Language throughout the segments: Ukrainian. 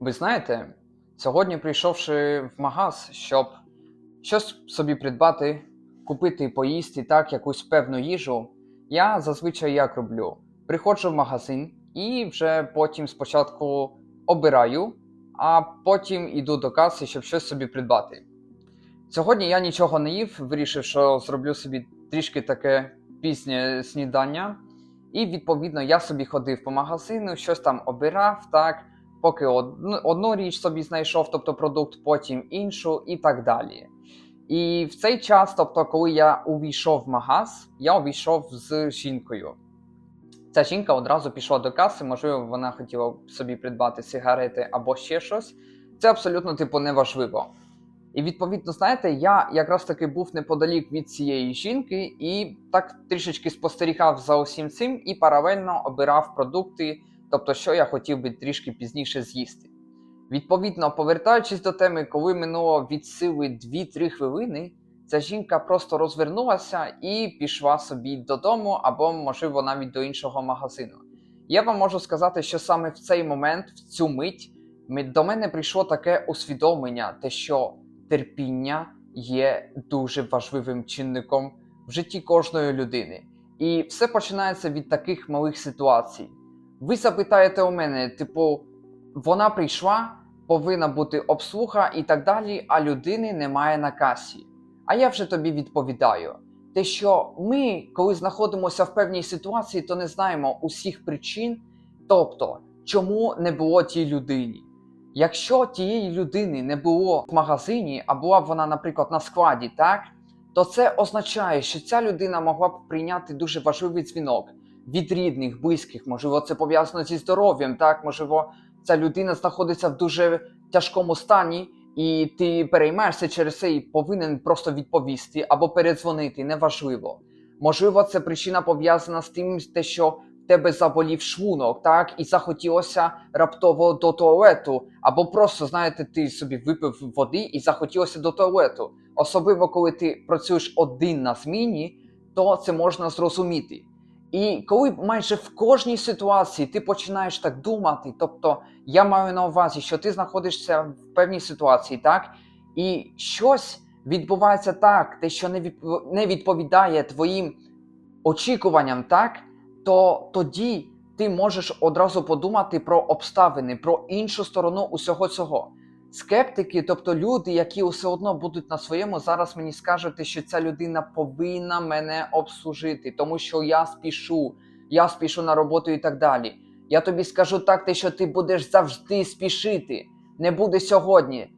Ви знаєте, сьогодні, прийшовши в магаз, щоб щось собі придбати, купити і поїсти так, якусь певну їжу, я зазвичай як роблю: приходжу в магазин і вже потім спочатку обираю, а потім іду до каси, щоб щось собі придбати. Сьогодні я нічого не їв, вирішив, що зроблю собі трішки таке пізнє снідання. І відповідно я собі ходив по магазину, щось там обирав, так, поки одну, одну річ собі знайшов, тобто продукт, потім іншу і так далі. І в цей час, тобто, коли я увійшов в магаз, я увійшов з жінкою. Ця жінка одразу пішла до каси, можливо, вона хотіла собі придбати сигарети або ще щось. Це абсолютно типу неважливо. І відповідно, знаєте, я якраз таки був неподалік від цієї жінки і так трішечки спостерігав за усім цим і паралельно обирав продукти, тобто, що я хотів би трішки пізніше з'їсти. Відповідно, повертаючись до теми, коли минуло від сили 2-3 хвилини, ця жінка просто розвернулася і пішла собі додому, або, можливо, навіть до іншого магазину. Я вам можу сказати, що саме в цей момент, в цю мить, ми- до мене прийшло таке усвідомлення, те, що терпіння є дуже важливим чинником в житті кожної людини. І все починається від таких малих ситуацій. Ви запитаєте у мене, типу, вона прийшла, повинна бути обслуга і так далі, а людини немає на касі. А я вже тобі відповідаю: те, що ми, коли знаходимося в певній ситуації, то не знаємо усіх причин, тобто, чому не було тій людині. Якщо тієї людини не було в магазині, а була б вона, наприклад, на складі, так, то це означає, що ця людина могла б прийняти дуже важливий дзвінок від рідних, близьких. Можливо, це пов'язано зі здоров'ям, так, можливо, ця людина знаходиться в дуже тяжкому стані, і ти переймаєшся через це і повинен просто відповісти або передзвонити, неважливо. Можливо, це причина пов'язана з тим, що в тебе заболів шлунок, так, і захотілося раптово до туалету, або просто, знаєте, ти собі випив води і захотілося до туалету. Особливо, коли ти працюєш один на зміні, то це можна зрозуміти. І коли майже в кожній ситуації ти починаєш так думати, тобто я маю на увазі, що ти знаходишся в певній ситуації, так, і щось відбувається так, те, що не відп- відповідає твоїм очікуванням, так, то тоді ти можеш одразу подумати про обставини, про іншу сторону усього цього. Скептики, тобто люди, які все одно будуть на своєму, зараз мені скажете, що ця людина повинна мене обслужити, тому що я спішу, я спішу на роботу і так далі. Я тобі скажу так, те, що ти будеш завжди спішити. Не буде сьогодні,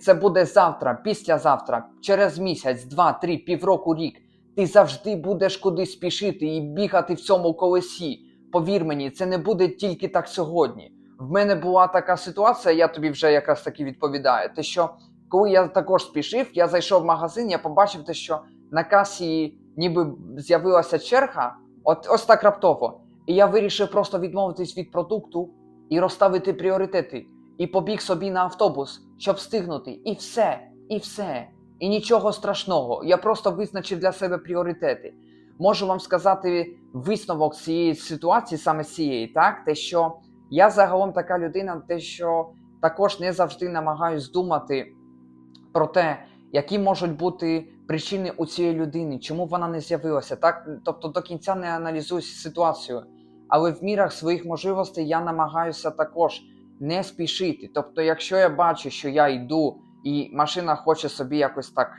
це буде завтра, післязавтра, через місяць, два, три, півроку, рік. Ти завжди будеш кудись спішити і бігати в цьому колесі. Повір мені, це не буде тільки так сьогодні. В мене була така ситуація, я тобі вже якраз таки відповідаю. Те, що коли я також спішив, я зайшов в магазин, я побачив те, що на касі ніби з'явилася черга, от ось так раптово. І я вирішив просто відмовитись від продукту і розставити пріоритети. І побіг собі на автобус, щоб встигнути. І все, і все. І нічого страшного. Я просто визначив для себе пріоритети. Можу вам сказати висновок цієї ситуації, саме цієї, так? Те, що я загалом така людина, те, що також не завжди намагаюсь думати про те, які можуть бути причини у цієї людини, чому вона не з'явилася. Так, тобто до кінця не аналізую ситуацію. Але в мірах своїх можливостей я намагаюся також не спішити. Тобто, якщо я бачу, що я йду і машина хоче собі якось так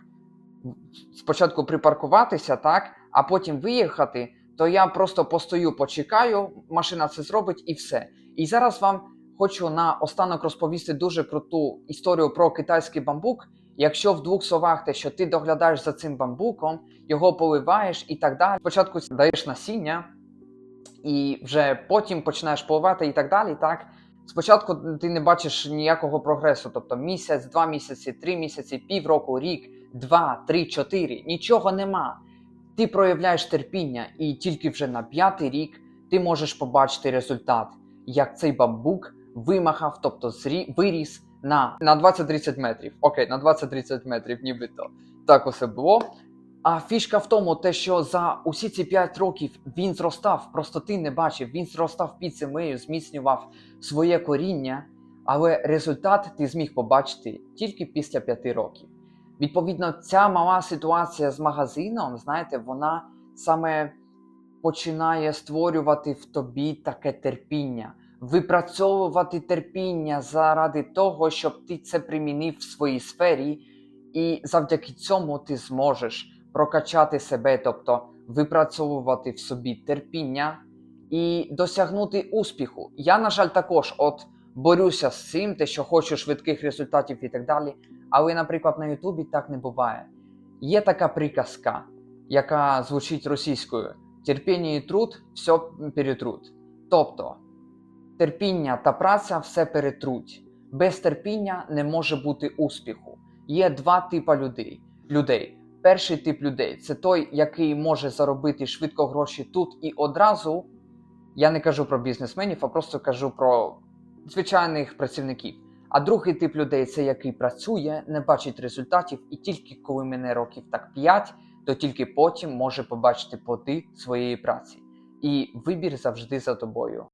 спочатку припаркуватися, так, а потім виїхати, то я просто постою, почекаю, машина це зробить і все. І зараз вам хочу на останок розповісти дуже круту історію про китайський бамбук. Якщо в двох словах те, що ти доглядаєш за цим бамбуком, його поливаєш і так далі. Спочатку даєш насіння, і вже потім починаєш поливати і так далі. Так спочатку ти не бачиш ніякого прогресу, тобто місяць, два місяці, три місяці, півроку, рік, два, три, чотири. Нічого нема. Ти проявляєш терпіння, і тільки вже на п'ятий рік ти можеш побачити результат, як цей бамбук вимахав, тобто зрі, виріс на, на 20-30 метрів. Окей, на 20-30 метрів, нібито так усе було. А фішка в тому, те, що за усі ці 5 років він зростав, просто ти не бачив, він зростав під землею, зміцнював своє коріння. але результат ти зміг побачити тільки після 5 років. Відповідно, ця мала ситуація з магазином, знаєте, вона саме починає створювати в тобі таке терпіння, випрацьовувати терпіння заради того, щоб ти це примінив в своїй сфері, і завдяки цьому ти зможеш прокачати себе, тобто випрацьовувати в собі терпіння і досягнути успіху. Я, на жаль, також от борюся з цим, те, що хочу швидких результатів і так далі. Але, наприклад, на Ютубі так не буває. Є така приказка, яка звучить російською: терпіння і труд все перетруть. Тобто терпіння та праця все перетруть. Без терпіння не може бути успіху. Є два типи людей. людей. Перший тип людей це той, який може заробити швидко гроші тут і одразу. Я не кажу про бізнесменів, а просто кажу про звичайних працівників. А другий тип людей це який працює, не бачить результатів, і тільки коли мене років так 5, то тільки потім може побачити плоди своєї праці. І вибір завжди за тобою.